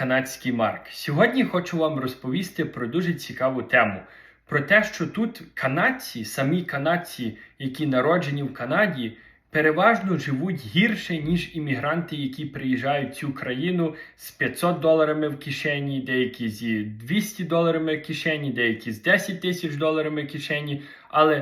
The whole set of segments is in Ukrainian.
канадський марк. Сьогодні хочу вам розповісти про дуже цікаву тему. Про те, що тут канадці, самі канадці, які народжені в Канаді, переважно живуть гірше, ніж іммігранти, які приїжджають в цю країну з 500 доларами в кишені, деякі зі 200 доларами в кишені, деякі з 10 тисяч доларами в кишені. Але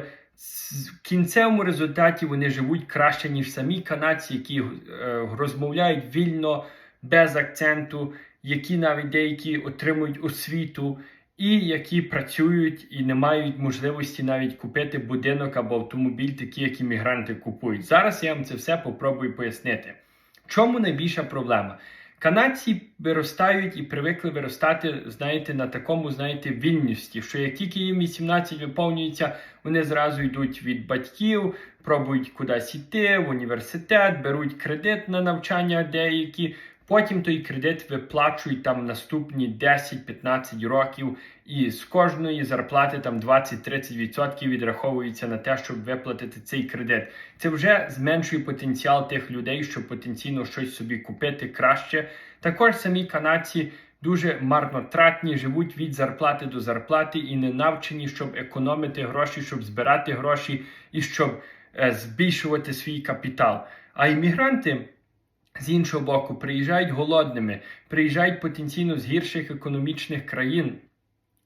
в кінцевому результаті вони живуть краще, ніж самі канадці, які е, розмовляють вільно, без акценту, які навіть деякі отримують освіту, і які працюють і не мають можливості навіть купити будинок або автомобіль, такі як іммігранти купують. Зараз я вам це все попробую пояснити. Чому найбільша проблема? Канадці виростають і привикли виростати, знаєте, на такому, знаєте, вільності, що як тільки їм 18 виповнюється, вони зразу йдуть від батьків, пробують кудись йти, в університет, беруть кредит на навчання деякі. Потім той кредит виплачують там наступні 10-15 років, і з кожної зарплати там 20-30% відраховується на те, щоб виплатити цей кредит. Це вже зменшує потенціал тих людей, щоб потенційно щось собі купити краще. Також самі канадці дуже марнотратні, живуть від зарплати до зарплати і не навчені, щоб економити гроші, щоб збирати гроші і щоб е, збільшувати свій капітал. А іммігранти. З іншого боку, приїжджають голодними, приїжджають потенційно з гірших економічних країн,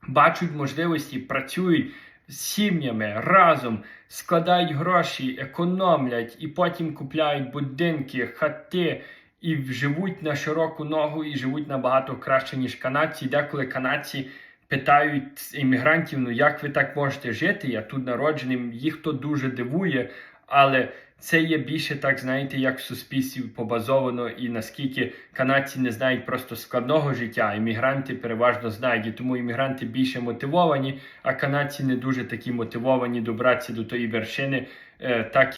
бачать можливості, працюють з сім'ями разом, складають гроші, економлять і потім купляють будинки, хати і живуть на широку ногу і живуть набагато краще, ніж канадці. Деколи канадці питають іммігрантів: ну як ви так можете жити? Я тут народжений, їх то дуже дивує, але це є більше, так знаєте, як в суспільстві побазовано, і наскільки канадці не знають просто складного життя, іммігранти переважно знають, і тому іммігранти більше мотивовані, а канадці не дуже такі мотивовані добратися до тої вершини, е, так